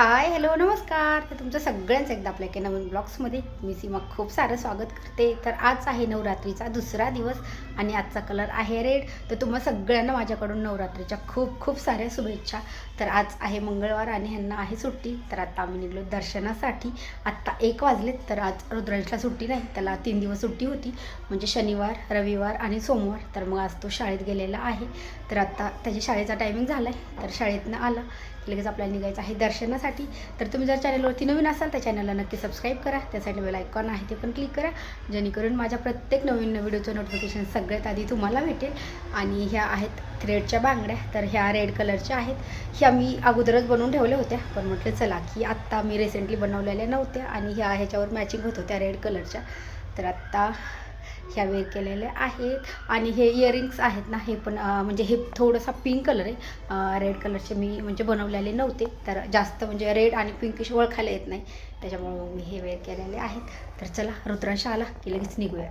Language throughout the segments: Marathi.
हाय हॅलो नमस्कार. तर तुमचं सगळ्यांचं एकदा आपल्या एका नवीन ब्लॉग्समध्ये मी सीमा खूप सारं स्वागत करते. तर आज आहे नवरात्रीचा दुसरा दिवस आणि आजचा कलर आहे रेड. तर तुम्हा सगळ्यांना माझ्याकडून नवरात्रीच्या खूप खूप साऱ्या शुभेच्छा. तर आज आहे मंगळवार आणि ह्यांना आहे सुट्टी. तर आत्ता आम्ही निघलो दर्शनासाठी. आत्ता एक वाजलेत तर आज रुद्रांशला सुट्टी नाही. त्याला तीन दिवस सुट्टी होती. म्हणजे शनिवार रविवार आणि सोमवार. तर मग आज तो शाळेत गेलेला आहे. तर आत्ता त्याच्या शाळेचा टायमिंग झाला आहे तर शाळेतनं आला. लगेच आपल्याला निघायचं आहे दर्शनासाठी. तर तुम्ही जर चॅनलवरती नवीन असाल त्या चॅनलला नक्की सबस्क्राईब करा. त्यासाठी बेल आयकॉन आहे ते पण क्लिक करा. जेणेकरून माझ्या प्रत्येक नवीन व्हिडिओचं नोटिफिकेशन सगळ्यात आधी तुम्हाला भेटेल. आणि ह्या आहेत थ्रेडच्या बांगड्या. तर ह्या रेड कलरच्या आहेत. ह्या मी अगोदरच बनवून ठेवल्या होत्या. पण म्हटलं चला की आत्ता मी रिसेंटली बनवलेल्या नव्हत्या. आणि ह्या ह्याच्यावर मॅचिंग होत होत्या रेड कलरच्या तर आत्ता ह्या वेअर केलेल्या आहेत. आणि हे इयरिंग्स आहेत ना हे पण म्हणजे हे थोडंसा पिंक कलर आहे. रेड कलरचे मी म्हणजे बनवलेले नव्हते. तर जास्त म्हणजे रेड आणि पिंकिश ओळखायला येत नाही. त्याच्यामुळं मी हे वेअर केलेले आहेत. तर चला रुद्रांश आला की लगेच निघूया.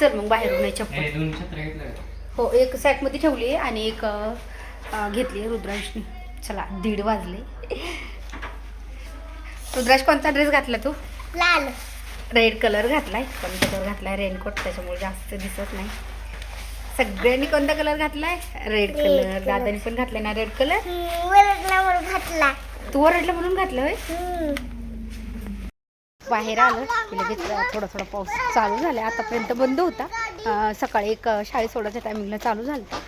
चल मग बाहेरून नाही चप्पल. दोन? हो एक सॅकमध्ये ठेवली आहे आणि एक अ, घेतली आहे रुद्रांशनी चला दीड वाजले. रुद्रांश कोणता ड्रेस घातला तू? लाल. रेड कलर घातलाय. पण कलर घातलाय? रेनकोट त्याच्यामुळे जास्त दिसत नाही. सगळ्यांनी कोणता कलर घातलाय? Red Red colour. color. दादानी पण घातलाय ना रेड कलर? वरडला घातला. तू ओरडला म्हणून घातलं होय? हम्म. बाहेर आलं की लगेच थोडा थोडा पाऊस चालू झाला आतापर्यंत बंद होता. सकाळी एक अं, शाळेत सोडायच्या टायमिंगला चालू झाला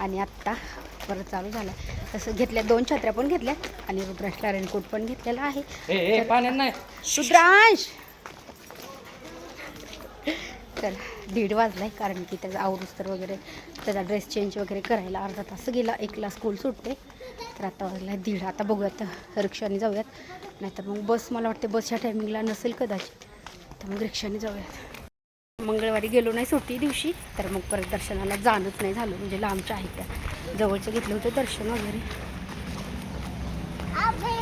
आणि आत्ता परत चालू झाला तसं घेतल्या दोन छत्र्या पण घेतल्या आणि रुद्रांशला रेनकोट पण घेतलेला आहे. रुद्रांश! तर दीड वाजलाय कारण की त्याचा आवरुस्तर वगैरे त्याचा ड्रेस चेंज वगैरे करायला अर्धा तास गेला एकला स्कूल सुटते. तर आता वाजला दीड आता बघूयात रिक्षाने जाऊयात. नाहीतर मग बस मला वाटते बसच्या टायमिंगला नसेल कदाचित. तर मग रिक्षाने जाऊयात. मंगळवारी गेलो नाही सुट्टी दिवशी तर मग परत दर्शनाला जाणंच नाही झालं म्हणजे लांबच्या आहेत त्या. जवळचं घेतलं होतं दर्शन वगैरे. अबे,